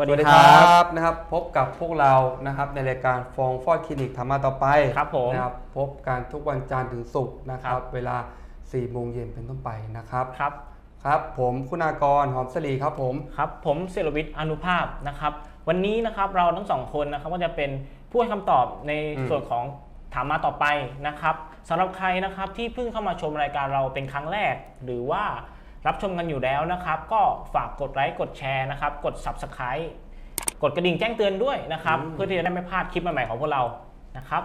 วัสสดีวัสดีคครัรับบนะครับ พบกับพวกเรานะครับในรายการฟองฟอดคลินิกธรรมาต่อไปครับผมนะครับพบกันทุกวันจันทร์ถึงศุกร์นะครัครับบเวลา4โมงเย็นเป็นต้นไปนะครับครับครับผมคุณากรหอมสลีครับผมครับผมเซรวิทย์อนุภาพนะครับ วันนี้นะครับเราทั้งสองคนนะครับก็จะเป็นผู้ให้คำตอบในอืมส่วนของถามมาต่อไปนะครับสำหรับใครนะครับที่เพิ่งเข้ามาชมรายการเราเป็นครั้งแรก หรือว่า รับชมกันอยู่แล้วนะครับ ก็ฝากกดไลค์กดแชร์นะครับ กด Subscribe กดกระดิ่งแจ้งเตือนด้วยนะครับ เพื่อที่จะได้ไม่พลาดคลิปใหม่ๆของพวกเรานะครับ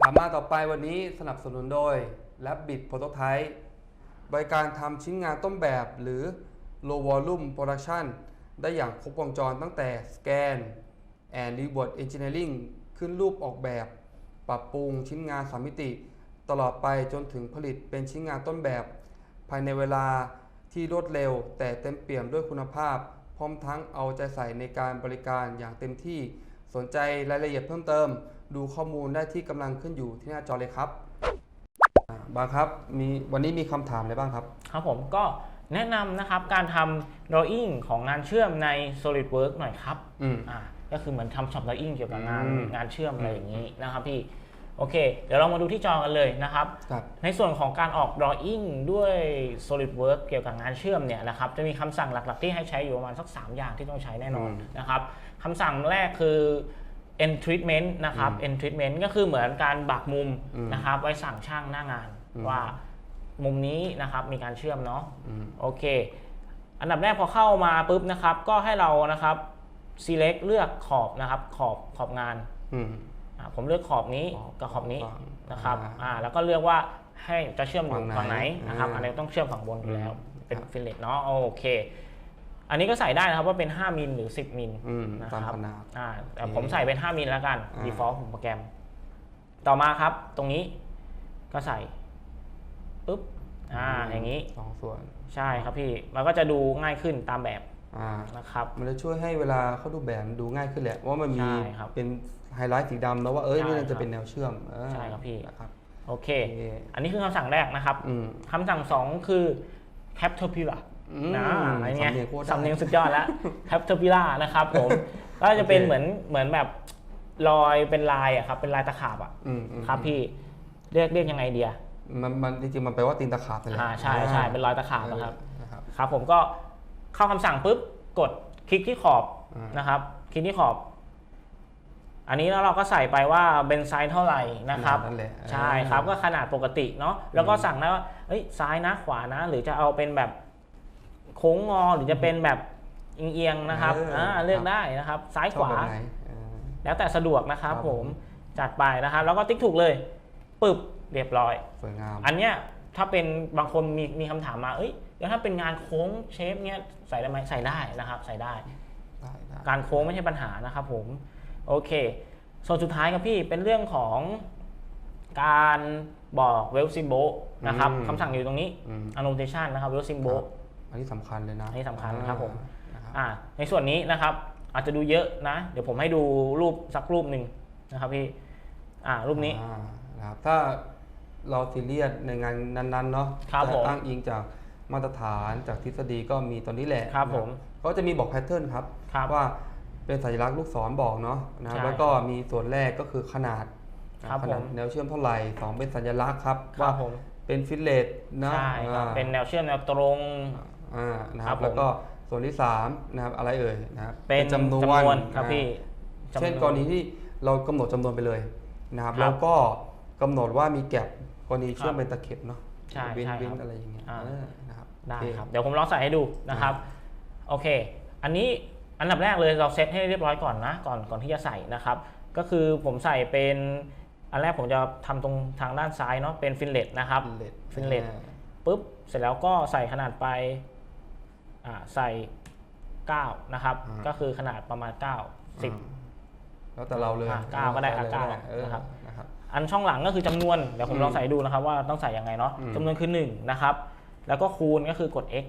ถามมาต่อไปวันนี้สนับสนุนโดยและบิดโปรโตไทป์บริการทำชิ้นงานต้นแบบ หรือ low volume production ได้อย่างครบวงจรตั้งแต่สแกน and reward engineering ขึ้นรูปออกแบบ ปรับปรุงชิ้นงานสามมิติ ตลอดไปจนถึงผลิตเป็นชิ้นงานต้นแบบ ภายในเวลาที่รวดเร็ว แต่เต็มเปี่ยมด้วยคุณภาพ พร้อมทั้งเอาใจใส่ในการบริการอย่างเต็มที่ สนใจรายละเอียดเพิ่มเติม ดูข้อมูลได้ที่กำลังขึ้นอยู่ที่หน้าจอเลยครับอ่าบางครับมีวันนี้มีคำถามอะไรบ้างครับ ครับผมก็แนะนำนะครับการทำ drawing ของงานเชื่อมใน SolidWorks หน่อยครับ อืม อ่าก็คือเหมือนทำช็อป drawing เกี่ยวกับงานอืม งานเชื่อมอะไรอย่างนี้นะครับพี่ โอเค เดี๋ยวเรามาดูที่จอกันเลยนะครับ ครับ ในส่วนของการออก drawing ด้วย SolidWorks เกี่ยวกับงานเชื่อมเนี่ยนะครับ จะมีคำสั่งหลักๆที่ให้ใช้อยู่ประมาณสัก 3 อย่างที่ต้องใช้แน่นอนอืมนะครับคำสั่งแรกคือ end treatment นะครับ end treatment ก็คือเหมือนการบักมุมอืมนะครับ ไว้สั่งช่างหน้างาน อืม ว่ามุมนี้นะครับมีการเชื่อมเนาะ อืม โอเค อันดับแรกพอเข้ามาปุ๊บนะครับ ก็ให้เรานะครับ select เลือกขอบนะครับ ขอบขอบงาน อืมอ่า ผมเลือกขอบนี้ขอบกับขอบนี้ฝั่งนะครับอ่าอ่าแล้วก็เลือกว่าให้จะเชื่อมอยู่ฝั่ฝั่งงไหไหนนนะครับอ่าอันนี้ต้องเชื่อมฝั่งบนอยู่แล้วอืมเป็นครับฟิลเลตเนาะโอเค อันนี้ก็ใส่ได้นะครับว่าเป็น 5มิลหรือ 10มิลอืมนะตามครับขนาดอ่าแต่โอเคผมใส่เป็น 5มิลแล้วกันอ่า default ของโปรแกรม ต่อมาครับตรงนี้ก็ใส่ปุ๊บอ่าอย่างนี้สองส่วน ใช่ครับพี่มันก็จะดูง่ายขึ้นตามแบบอ่า นะครับมันจะช่วยให้เวลาเขาดูแบบดูง่ายขึ้นแหละว่ามันมีใช่ครับเป็นไฮไลท์สีดำแล้วว่าเอ้ยใช่นี่ครัจะบเป็นแนวเชื่อมเออใช่ครับพี่นะครับโอเคโอเค อันนี้คือคำสั่งแรกนะครับอืมคำสั่งสองคือ caterpillar อืมนะอะไรเงี้ยสำเนียงโคตรได้สำเนียงสุดยอดแล้ว caterpillar นะครับผมก็จะเป็นโอเคเหมือนเหมือนแบบรอยเป็นลายอะครับเป็นลายตะขาบอะอืมอืมครับพี่เรียกเรียกยังไงเดียมันมันจริงๆมันแปลว่าตีนตะขาบนั่นแหละอ่าใช่ใช่เป็นรอยตะขาบนะครับนะครับครับผมก็ เข้าคำสั่งปุ๊บกดคลิกที่ขอบอ่านนะครับ คลิกที่ขอบ อันนี้แล้วเราก็ใส่ไปว่าเป็นไซส์เท่าไหร่นะครับนั่นแหละใช่ครับก็ขนาดปกติเนาะแล้วก็สั่งได้ว่าเอ้ยซ้ายนะขวานะ หรือจะเอาเป็นแบบโค้งงอหรือจะเป็นแบบเอียงๆนะครับอ่าเลือกได้นะครับ ซ้ายชขอบวาแบบไหนเออแล้วแต่สะดวกนะครับครับผผมมจัดไปนะครับ แล้วก็ติ๊กถูกเลยปึบเรียบร้อยสวยงามอันเนี้ย ถ้าเป็นบางคนมีมีคำถามมาเอ้ยแล้วถ้าเป็นงานโค้งเชฟเนี้ยใส่ได้ไหมใส่ได้นะครับ ใส่ได้ ได้ได้ การโค้งไม่ใช่ปัญหานะครับผม โอเค ส่วนสุดท้ายครับพี่เป็นเรื่องของการบอกเวลซิมโบนะครับคำสั่งอยู่ตรงนี้ อืม annotation นะครับเวลซิมโบ ครับ อันนี้สำคัญเลยนะอันนี้สำคัญครับผมอ่านะครับอ่าในส่วนนี้นะครับ อาจจะดูเยอะนะ เดี๋ยวผมให้ดูรูปสักรูปหนึ่งนะครับพี่อ่ารูปนี้ อ่านะครับถ้า เราซีเรียสในงานนั้นๆเนาะครับจะผมอ้างอิงจากมาตรฐานจากทฤษฎีก็มีตัวนี้แหละครับนะผมก็จะมีบอกแพทเทิร์นครับ ครับว่าเป็นสัญลักษณ์ลูกศรบอกเนาะนะครับใช่แล้วก็มีส่วนแรกก็คือขนาดครับขนาดผม แนวเชื่อมเท่าไหร่สองเป็นสัญลักษณ์ครับครัว่าบผมเป็นฟิลเลตนะใช่ครับอ่า เป็นแนวเชื่อมแนวตรง อ่านะคครัรับบผม แล้วก็ส่วนที่สามนะครับอะไรเอ่ยนะครับเป็นจำนวนครับอ่าพี่เช่นจำว กรณีที่เรากำหนดจำนวนไปเลยนะครับครับ แล้วก็ กำหนดว่ามีแก็บกรณีครับเชื่อมเป็นตะเข็บเนาะใช่เว้นใช่เว้นครับอะไรอย่างเงี้ยอ่า เออนะครับได้โอเคครับ เดี๋ยวผมลองใส่ให้ดูนะครับ โอเค อันนี้อันดับแรกเลยเราเซตให้เรียบร้อยก่อนนะ ก่อนก่อนที่จะใส่นะครับ ก็คือผมใส่เป็นอันแรกผมจะทำตรงทางด้านซ้ายเนาะเป็นฟินเลตนะครับฟินเลตฟินเลตปุ๊บ เสร็จแล้วก็ใส่ขนาดไปอ่าใส่ 9 นะครับก็คือขนาดประมาณ9อ่า10 แล้วแต่เราเลยอ่าเก้าก็ได้อะใส่เก้าลยเออนะครับนะครับ อันช่องหลังก็คือจำนวน เดี๋ยวผมอืมลองใส่ดูนะครับว่าต้องใส่ยังไงเนาะอืมจำนวนคือ1นะครับ แล้วก็คูณก็คือกด x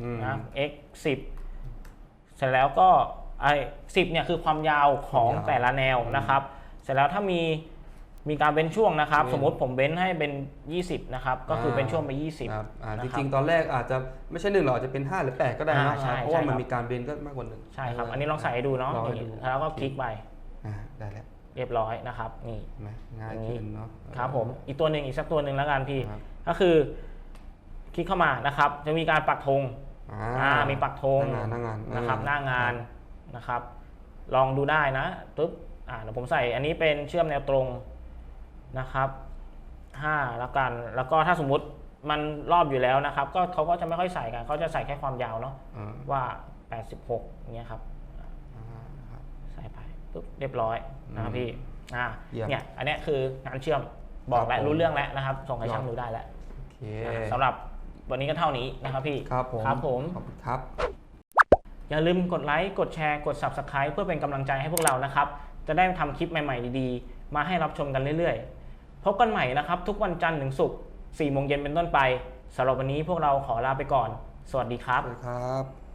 อืมนะ x 10 เสร็จแล้วก็ไอ้10เนี่ยคือความยาวของความยาวแต่ละแนวนะครับ เสร็จแล้วถ้ามีมีการเว้นช่วงนะครับเว้นสมมติผมเว้นให้เป็น 20 นะครับ ก็คือเป็นช่วงไปครับอ่านะจครับริงๆ ตอนแรกอาจจะไม่ใช่หนึ่งหรอกอาจจะเป็น5 20หรือ 8 ก็ได้นะอ่าใช่เพราะว่าใช่มันครับมีการเบนก็มากกว่าหนึ่ง20ใช่ครับ อันนี้ลองใส่ให้ดูเนาะลองให้นี่ดูแล้วก็คลิกไปอ่าได้แล้ว เรียบร้อยนะครับนี่เห็นไหมง่ายอย่างนี้ขึ้นเนาะครับผมอีกตัวหนึ่งอีกสักตัวหนึ่งแล้วกันพี่ครับก็คือ คลิกเข้ามานะครับ จะมีการปักธงอ่าอ่ามีปักธงหน้างานหน้างานนะครับหน้างานนะครับ ลองดูได้นะปึ๊บอ่าเดี๋ยวผมใส่อันนี้เป็นเชื่อมแนวตรงนะครับ5แล้วกัน แล้วก็ถ้าสมมุติมันรอบอยู่แล้วนะครับ ก็เขาก็จะไม่ค่อยใส่กันเขาจะใส่แค่ความยาวเนาะอ่าว่า 86อย่างเงี้ยครับ อ่าครับ ใส่ไปปุ๊บ เรียบร้อยนะครับอืมพี่อ่าเยี่ยมเนี่ยอันเนี้ยคืองานเชื่อมบอกแล้วครับผมรู้เรื่องแล้วนะครับ ส่งให้ยอดช่างดูได้แล้วโอเคอ่าสำหรับวันนี้ก็เท่านี้นะครับพี่ครับผมครับผมขอบคุณครับ อย่าลืมกดไลค์กดแชร์กด Subscribe เพื่อเป็นกำลังใจให้พวกเรานะครับ จะได้ทำคลิปใหม่ๆดีๆ มาให้รับชมกันเรื่อยๆ พบกันใหม่นะครับ ทุกวันจันทร์ถึงศุกร์4โมงเย็นเป็นต้นไปสำหรับวันนี้พวกเราขอลาไปก่อน สวัสดีครับสวัสดีครับ